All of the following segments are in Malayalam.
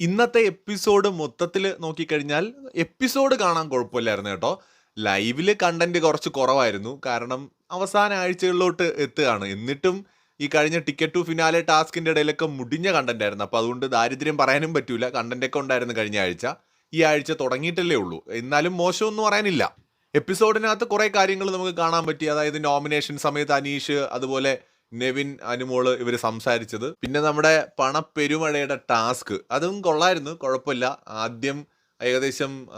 ഇന്നത്തെ എപ്പിസോഡ് മൊത്തത്തിൽ നോക്കിക്കഴിഞ്ഞാൽ എപ്പിസോഡ് കാണാൻ കുഴപ്പമില്ലായിരുന്നു കേട്ടോ. ലൈവിൽ കണ്ടന്റ് കുറച്ച് കുറവായിരുന്നു. കാരണം അവസാന ആഴ്ചകളിലോട്ട് എത്തുകയാണ്. എന്നിട്ടും ഈ കഴിഞ്ഞ ടിക്കറ്റ് ടു ഫിനാലെ ടാസ്കിന്റെ ഇടയിലൊക്കെ മുടിഞ്ഞ കണ്ടന്റ് ആയിരുന്നു. അപ്പോൾ അതുകൊണ്ട് ദാരിദ്ര്യം പറയാനും പറ്റൂല. കണ്ടന്റ് ഒക്കെ ഉണ്ടായിരുന്നു കഴിഞ്ഞ ആഴ്ച. ഈ ആഴ്ച തുടങ്ങിയിട്ടല്ലേ ഉള്ളൂ. എന്നാലും മോശമൊന്നും പറയാനില്ല. എപ്പിസോഡിനകത്ത് കുറേ കാര്യങ്ങൾ നമുക്ക് കാണാൻ പറ്റി. അതായത് നോമിനേഷൻ സമയത്ത് അനീഷ് അതുപോലെ നെവിൻ അനുമോൾ ഇവർ സംസാരിച്ചത്. പിന്നെ നമ്മുടെ പണപ്പെരുമഴയുടെ ടാസ്ക്. അതും കൊള്ളായിരുന്നു കുഴപ്പമില്ല. ആദ്യം ഏകദേശം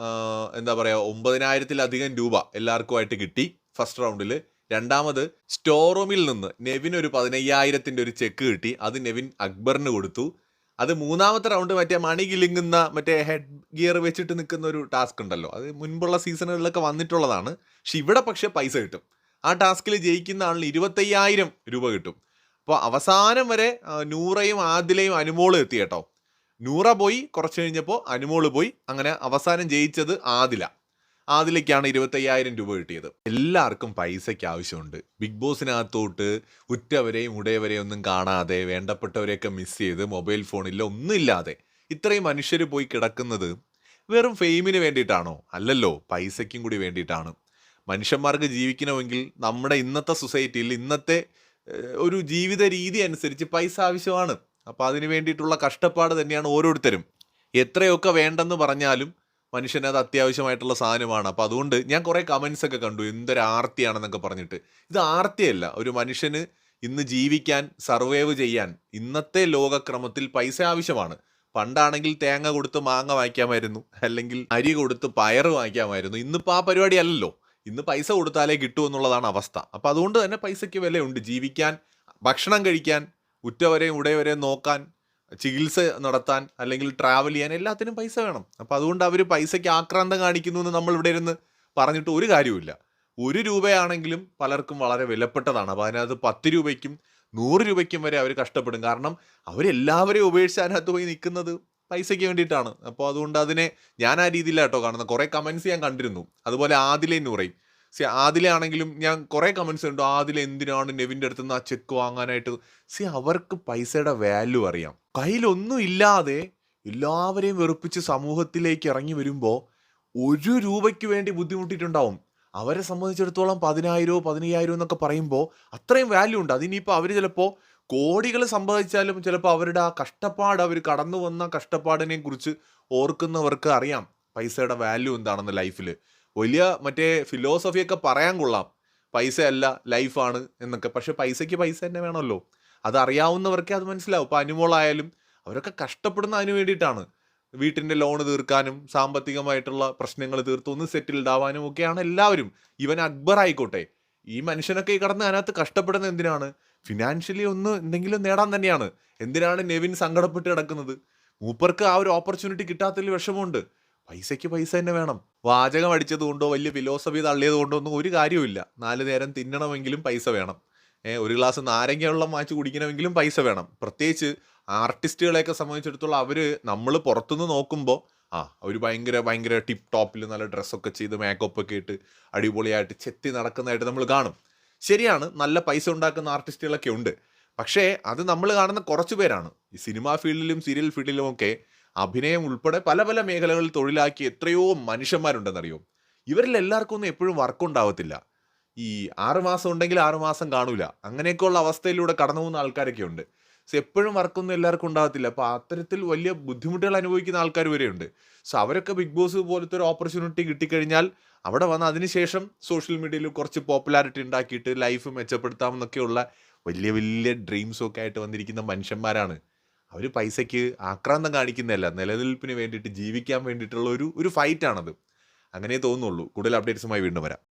എന്താ പറയുക ഒമ്പതിനായിരത്തിലധികം രൂപ എല്ലാവർക്കുമായിട്ട് കിട്ടി ഫസ്റ്റ് റൗണ്ടിൽ രണ്ടാമത് സ്റ്റോർ റൂമിൽ നിന്ന് നെവിൻ ഒരു പതിനയ്യായിരത്തിന്റെ ഒരു ചെക്ക് കിട്ടി. അത് നെവിൻ അക്ബറിന് കൊടുത്തു. അത് മൂന്നാമത്തെ റൗണ്ട് മറ്റേ മണി കിലുങ്ങുന്ന മറ്റേ ഹെഡ് ഗിയർ വെച്ചിട്ട് നിൽക്കുന്ന ഒരു ടാസ്ക് ഉണ്ടല്ലോ. അത് മുൻപുള്ള സീസണുകളിലൊക്കെ വന്നിട്ടുള്ളതാണ്. പക്ഷെ ഇവിടെ പക്ഷേ പൈസ കിട്ടും. ആ ടാസ്കിൽ ജയിക്കുന്ന ആളിന് ഇരുപത്തയ്യായിരം രൂപ കിട്ടും. അപ്പോൾ അവസാനം വരെ നൂറയും ആദിലയും അനുമോളും എത്തി കേട്ടോ. നൂറ പോയി കുറച്ച് കഴിഞ്ഞപ്പോൾ അനുമോൾ പോയി. അങ്ങനെ അവസാനം ജയിച്ചത് ആദില. ആദിലയ്ക്കാണ് ഇരുപത്തയ്യായിരം രൂപ കിട്ടിയത്. എല്ലാവർക്കും പൈസയ്ക്ക് ആവശ്യമുണ്ട്. ബിഗ് ബോസിനകത്തോട്ട് ഉറ്റവരെയും ഉടയവരെയും ഒന്നും കാണാതെ വേണ്ടപ്പെട്ടവരെയൊക്കെ മിസ് ചെയ്ത് മൊബൈൽ ഫോണില്ല ഒന്നുമില്ലാതെ ഇത്രയും മനുഷ്യർ പോയി കിടക്കുന്നത് വെറും ഫെയിമിന് വേണ്ടിയിട്ടാണോ? അല്ലല്ലോ പൈസയ്ക്കും കൂടി വേണ്ടിയിട്ടാണ്. മനുഷ്യന്മാർക്ക് ജീവിക്കണമെങ്കിൽ നമ്മുടെ ഇന്നത്തെ സൊസൈറ്റിയിൽ ഇന്നത്തെ ഒരു ജീവിത രീതി അനുസരിച്ച് പൈസ ആവശ്യമാണ്. അപ്പോൾ അതിന് വേണ്ടിയിട്ടുള്ള കഷ്ടപ്പാട് തന്നെയാണ് ഓരോരുത്തരും. എത്രയൊക്കെ വേണ്ടെന്ന് പറഞ്ഞാലും മനുഷ്യന് അത് അത്യാവശ്യമായിട്ടുള്ള സാധനമാണ്. അപ്പോൾ അതുകൊണ്ട് ഞാൻ കുറേ കമൻസ് ഒക്കെ കണ്ടു. എന്തൊരു ആർത്തിയാണെന്നൊക്കെ പറഞ്ഞിട്ട്. ഇത് ആർത്തിയല്ല. ഒരു മനുഷ്യന് ഇന്ന് ജീവിക്കാൻ സർവൈവ് ചെയ്യാൻ ഇന്നത്തെ ലോകക്രമത്തിൽ പൈസ ആവശ്യമാണ്. പണ്ടാണെങ്കിൽ തേങ്ങ കൊടുത്ത് മാങ്ങ വാങ്ങിക്കാമായിരുന്നു. അല്ലെങ്കിൽ അരി കൊടുത്ത് പയർ വാങ്ങിക്കാമായിരുന്നു. ഇന്നിപ്പോൾ ആ പരിപാടി അല്ലല്ലോ. ഇന്ന് പൈസ കൊടുത്താലേ കിട്ടൂ എന്നുള്ളതാണ് അവസ്ഥ. അപ്പോൾ അതുകൊണ്ട് തന്നെ പൈസയ്ക്ക് വിലയുണ്ട്. ജീവിക്കാൻ ഭക്ഷണം കഴിക്കാൻ ഉറ്റവരെയും ഉടയവരെയും നോക്കാൻ ചികിത്സ നടത്താൻ അല്ലെങ്കിൽ ട്രാവൽ ചെയ്യാൻ എല്ലാത്തിനും പൈസ വേണം. അപ്പോൾ അതുകൊണ്ട് അവർ പൈസയ്ക്ക് ആക്രാന്തം കാണിക്കുന്നു എന്ന് നമ്മൾ ഇവിടെ ഇരുന്ന് പറഞ്ഞിട്ട് ഒരു കാര്യവുമില്ല. ഒരു രൂപയാണെങ്കിലും പലർക്കും വളരെ വിലപ്പെട്ടതാണ്. അപ്പോൾ അതിനകത്ത് പത്ത് രൂപയ്ക്കും നൂറ് രൂപയ്ക്കും വരെ അവർ കഷ്ടപ്പെടും. കാരണം അവരെല്ലാവരെയും ഉപേക്ഷിച്ച് അതിനകത്ത് പോയി നിൽക്കുന്നത് പൈസയ്ക്ക് വേണ്ടിയിട്ടാണ്. അപ്പോൾ അതുകൊണ്ട് അതിനെ ഞാൻ ആ രീതിയിലാട്ടോ കാണുന്നത് കുറേ കമൻസ് ഞാൻ കണ്ടിരുന്നു. അതുപോലെ ആദിലെ നൂറയും സി ആദിലെ ആണെങ്കിലും ഞാൻ കുറേ കമൻസ് കണ്ടു. ആദിലെ എന്തിനാണ് നെവിന്റെ അടുത്ത് നിന്ന് ആ ചെക്ക് വാങ്ങാനായിട്ട്? സി അവർക്ക് പൈസയുടെ വാല്യൂ അറിയാം. കയ്യിലൊന്നും ഇല്ലാതെ എല്ലാവരെയും വെറുപ്പിച്ച് സമൂഹത്തിലേക്ക് ഇറങ്ങി വരുമ്പോൾ ഒരു രൂപയ്ക്ക് വേണ്ടി ബുദ്ധിമുട്ടിയിട്ടുണ്ടാവും. അവരെ സംബന്ധിച്ചിടത്തോളം പതിനായിരമോ പതിനയ്യായിരമോ എന്നൊക്കെ പറയുമ്പോൾ അത്രയും വാല്യൂ ഉണ്ട്. അതിനിപ്പോൾ അവർ ചിലപ്പോൾ കോടികൾ സമ്പാദിച്ചാലും ചിലപ്പോൾ അവരുടെ ആ കഷ്ടപ്പാട് അവർ കടന്നു വന്ന കഷ്ടപ്പാടിനെ കുറിച്ച് ഓർക്കുന്നവർക്ക് അറിയാം പൈസയുടെ വാല്യൂ എന്താണെന്ന് ലൈഫിൽ വലിയ മറ്റേ ഫിലോസഫിയൊക്കെ പറയാൻ കൊള്ളാം. പൈസയല്ല ലൈഫാണ് എന്നൊക്കെ. പക്ഷെ പൈസയ്ക്ക് പൈസ തന്നെ വേണമല്ലോ. അതറിയാവുന്നവർക്കേ അത് മനസ്സിലാവും. ഇപ്പോൾ അനുമോളായാലും അവരൊക്കെ കഷ്ടപ്പെടുന്ന അതിന് വേണ്ടിയിട്ടാണ്. വീട്ടിന്റെ ലോൺ തീർക്കാനും സാമ്പത്തികമായിട്ടുള്ള പ്രശ്നങ്ങൾ തീർത്ത്. ഒന്ന് സെറ്റിൽഡ് ആവാനും ഒക്കെയാണ് എല്ലാവരും. ഇവൻ അക്ബർ ആയിക്കോട്ടെ. ഈ മനുഷ്യനൊക്കെ ഈ കടന്ന് അതിനകത്ത് കഷ്ടപ്പെടുന്നത് എന്തിനാണ്? ഫിനാൻഷ്യലി ഒന്ന് എന്തെങ്കിലും നേടാൻ തന്നെയാണ്. എന്തിനാണ് നെവിൻ സങ്കടപ്പെട്ട് കിടക്കുന്നത്? മൂപ്പർക്ക് ആ ഒരു ഓപ്പർച്യൂണിറ്റി കിട്ടാത്തതിൽ വിഷമമുണ്ട്. പൈസയ്ക്ക് പൈസ തന്നെ വേണം. വാചകം അടിച്ചത് കൊണ്ടോ വലിയ ഫിലോസഫി തള്ളിയത് കൊണ്ടോ ഒന്നും ഒരു കാര്യവുമില്ല. നാല് നേരം തിന്നണമെങ്കിലും പൈസ വേണം. ഏഹ് ഒരു ഗ്ലാസ് നാരങ്ങ വെള്ളം വാങ്ങിച്ച് കുടിക്കണമെങ്കിലും പൈസ വേണം. പ്രത്യേകിച്ച് ആർട്ടിസ്റ്റുകളെയൊക്കെ സംബന്ധിച്ചിടത്തോളം അവർ നമ്മൾ പുറത്തുനിന്ന് നോക്കുമ്പോൾ ആ അവർ ഭയങ്കര ഭയങ്കര ടിപ്പ് ടോപ്പിൽ നല്ല ഡ്രസ്സൊക്കെ ചെയ്ത് മേക്കപ്പ് ഒക്കെ ഇട്ട് അടിപൊളിയായിട്ട് ചെത്തി നടക്കുന്നതായിട്ട് നമ്മൾ കാണും. ശരിയാണ് നല്ല പൈസ ഉണ്ടാക്കുന്ന ആർട്ടിസ്റ്റുകളൊക്കെ ഉണ്ട്. പക്ഷേ അത് നമ്മൾ കാണുന്ന കുറച്ച് പേരാണ്. ഈ സിനിമാ ഫീൽഡിലും സീരിയൽ ഫീൽഡിലും ഒക്കെ അഭിനയം ഉൾപ്പെടെ പല പല മേഖലകളിൽ തൊഴിലാക്കി എത്രയോ മനുഷ്യന്മാരുണ്ടെന്നറിയോ? ഇവരിൽ എല്ലാവർക്കും ഒന്നും എപ്പോഴും വർക്ക് ഉണ്ടാവത്തില്ല. ഈ ആറ് മാസം ഉണ്ടെങ്കിൽ ആറ് മാസം കാണൂല. അങ്ങനെയൊക്കെയുള്ള അവസ്ഥയിലൂടെ കടന്നു പോകുന്ന ആൾക്കാരൊക്കെ ഉണ്ട്. സോ എപ്പോഴും വർക്കൊന്നും എല്ലാവർക്കും ഉണ്ടാകത്തില്ല. അപ്പോൾ അത്തരത്തിൽ വലിയ ബുദ്ധിമുട്ടുകൾ അനുഭവിക്കുന്ന ആൾക്കാർ വരെയുണ്ട്. സോ അവരൊക്കെ ബിഗ് ബോസ് പോലത്തെ ഒരു ഓപ്പർച്യൂണിറ്റി കിട്ടിക്കഴിഞ്ഞാൽ അവിടെ വന്ന് അതിനുശേഷം സോഷ്യൽ മീഡിയയിൽ കുറച്ച് പോപ്പുലാരിറ്റി ഉണ്ടാക്കിയിട്ട് ലൈഫ് മെച്ചപ്പെടുത്താമെന്നൊക്കെയുള്ള വലിയ വലിയ ഡ്രീംസൊക്കെ ആയിട്ട് വന്നിരിക്കുന്ന മനുഷ്യന്മാരാണ്. അവർ പൈസയ്ക്ക് ആക്രാന്തം കാണിക്കുന്നതല്ല. നിലനിൽപ്പിന് വേണ്ടിയിട്ട് ജീവിക്കാൻ വേണ്ടിയിട്ടുള്ള ഒരു ഒരു ഫൈറ്റാണത് അങ്ങനെ തോന്നുള്ളൂ കൂടുതൽ അപ്ഡേറ്റ്സുമായി വീണ്ടും വരാം.